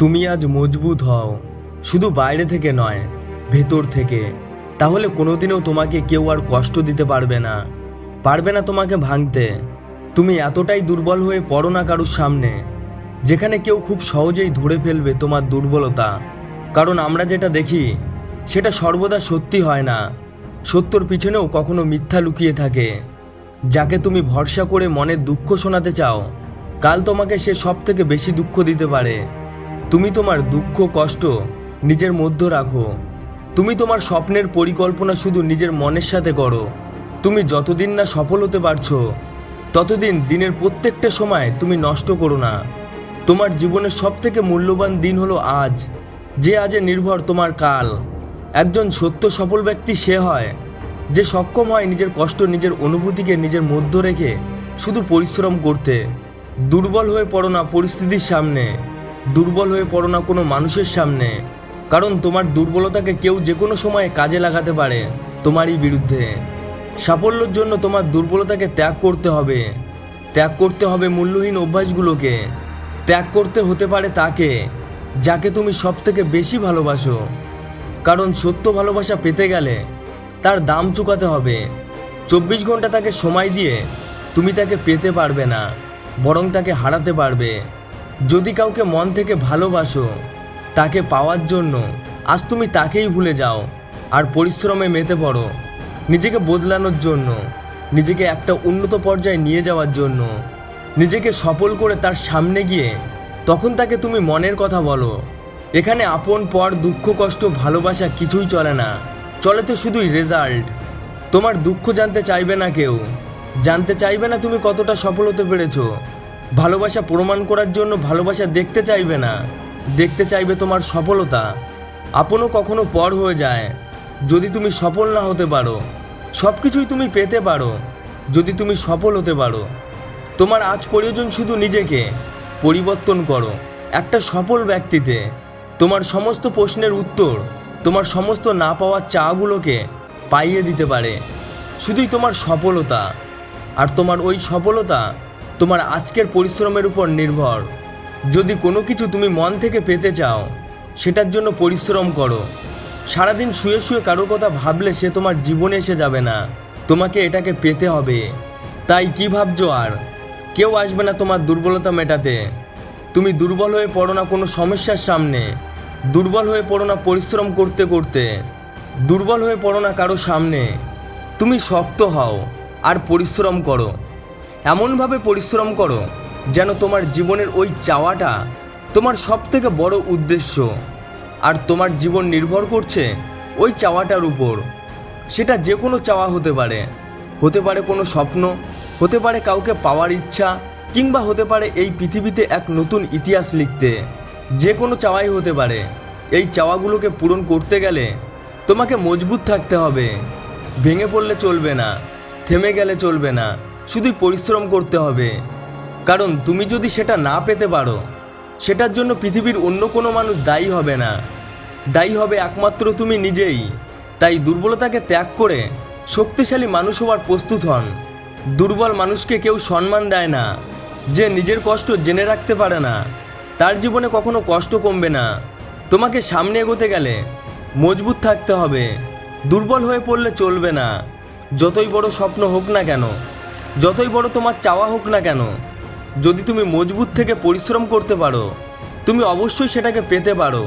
তুমি আজ মজবুত হও। শুধু বাইরে থেকে নয়, ভেতর থেকে। তাহলে কোনোদিনও তোমাকে কেউ আর কষ্ট দিতে পারবে না। পারবে না তোমাকে ভাঙতে। তুমি এতটাই দুর্বল হয়ে পড়ো না কারুর সামনে, যেখানে কেউ খুব সহজেই ধরে ফেলবে তোমার দুর্বলতা। কারণ আমরা যেটা দেখি, সেটা সর্বদা সত্যি হয় না। সত্যর পিছনেও কখনো মিথ্যা লুকিয়ে থাকে। যাকে তুমি ভরসা করে মনের দুঃখ শোনাতে চাও, কাল তোমাকে সে সব থেকে বেশি দুঃখ দিতে পারে। তুমি তোমার দুঃখ, কষ্ট নিজের মধ্যে রাখো। তুমি তোমার স্বপ্নের পরিকল্পনা শুধু নিজের মনের সাথে করো। তুমি যতদিন না সফল হতে পারছ, ততদিন দিনের প্রত্যেকটা সময় তুমি নষ্ট করো না। তোমার জীবনের সব থেকে মূল্যবান দিন হলো আজ। যে আজে নির্ভর তোমার কাল। একজন সত্য সফল ব্যক্তি সে হয়, যে সক্ষম হয় নিজের কষ্ট, নিজের অনুভূতিকে নিজের মধ্য রেখে শুধু পরিশ্রম করতে। দুর্বল হয়ে পড়ো না পরিস্থিতির সামনে। দুর্বল হয়ে পড়ো না কোনো মানুষের সামনে। কারণ তোমার দুর্বলতাকে কেউ যে কোনো সময়ে কাজে লাগাতে পারে তোমারই বিরুদ্ধে। সাফল্যের জন্য তোমার দুর্বলতাকে ত্যাগ করতে হবে। ত্যাগ করতে হবে মূল্যহীন অভ্যাসগুলোকে। ত্যাগ করতে হতে পারে তাকে, যাকে তুমি সব থেকে বেশি ভালোবাসো। কারণ সত্য ভালোবাসা পেতে গেলে তার দাম চুকাতে হবে। চব্বিশ ঘণ্টা তাকে সময় দিয়ে তুমি তাকে পেতে পারবে না, বরং তাকে হারাতে পারবে। যদি কাউকে মন থেকে ভালোবাসো, তাকে পাওয়ার জন্য আজ তুমি তাকেই ভুলে যাও আর পরিশ্রমে মেতে পড়ো। নিজেকে বদলানোর জন্য, নিজেকে একটা উন্নত পর্যায়ে নিয়ে যাওয়ার জন্য, নিজেকে সফল করে তার সামনে গিয়ে তখন তাকে তুমি মনের কথা বলো। এখানে আপন, পর, দুঃখ, কষ্ট, ভালোবাসা কিছুই চলে না। চলে তো শুধুই রেজাল্ট তোমার দুঃখ জানতে চাইবে না কেউ। জানতে চাইবে না তুমি কতটা সফল হতে পেরেছ। ভালোবাসা প্রমাণ করার জন্য ভালোবাসা দেখতে চাইবে না। দেখতে চাইবে তোমার সফলতা। আপনও কখনো পর হয়ে যায়। যদি তুমি সফল না হতে পারো সব কিছুই তুমি পেতে পারো। যদি তুমি সফল হতে পারো, তোমার আজ প্রয়োজন শুধু নিজেকে। পরিবর্তন করো। একটা সফল ব্যক্তিতে তোমার সমস্ত প্রশ্নের উত্তর, তোমার সমস্ত না পাওয়ার চাগুলোকে পাইয়ে দিতে পারে। শুধুই তোমার সফলতা। আর তোমার ওই সফলতা তোমার আজকের পরিশ্রমের উপর নির্ভর। যদি কোনো কিছু তুমি মন থেকে পেতে চাও, সেটার জন্য পরিশ্রম করো। সারাদিন শুয়ে শুয়ে কারোর কথা ভাবলে সে তোমার জীবনে এসে যাবে না। তোমাকে এটাকে পেতে হবে। তাই কি ভাবছ আর? কেউ আসবে না তোমার দুর্বলতা মেটাতে। তুমি দুর্বল হয়ে পড়ো না কোনো সমস্যার সামনে। দুর্বল হয়ে পড়ো না পরিশ্রম করতে করতে। দুর্বল হয়ে পড়ো না কারও সামনে। তুমি শক্ত হও আর পরিশ্রম করো। এমনভাবে পরিশ্রম করো যেন তোমার জীবনের ওই চাওয়াটা তোমার সব থেকে বড় উদ্দেশ্য। আর তোমার জীবন নির্ভর করছে ওই চাওয়াটার উপর। সেটা যে কোনো চাওয়া হতে পারে। হতে পারে কোনো স্বপ্ন, হতে পারে কাউকে পাওয়ার ইচ্ছা, কিংবা হতে পারে এই পৃথিবীতে এক নতুন ইতিহাস লিখতে। যে কোনো চাওয়াই হতে পারে। এই চাওয়াগুলোকে পূরণ করতে গেলে তোমাকে মজবুত থাকতে হবে। ভেঙে পড়লে চলবে না, থেমে গেলে চলবে না। শুধুই পরিশ্রম করতে হবে। কারণ তুমি যদি সেটা না পেতে পারো, সেটার জন্য পৃথিবীর অন্য কোনো মানুষ দায়ী হবে না। দায়ী হবে একমাত্র তুমি নিজেই। তাই দুর্বলতাকে ত্যাগ করে শক্তিশালী মানুষ হওয়ার প্রস্তুত হন। দুর্বল মানুষকে কেউ সম্মান দেয় না। যে নিজের কষ্ট জেনে রাখতে পারে না, তার জীবনে কখনো কষ্ট কমবে না। তোমাকে সামনে এগোতে গেলে মজবুত থাকতে হবে। দুর্বল হয়ে পড়লে চলবে না। যতই বড় স্বপ্ন হোক না কেন যতই বড় তোমার চাওয়া হোক না কেন, যদি তুমি মজবুত থেকে পরিশ্রম করতে পারো, তুমি অবশ্যই সেটাকে পেতে পারো।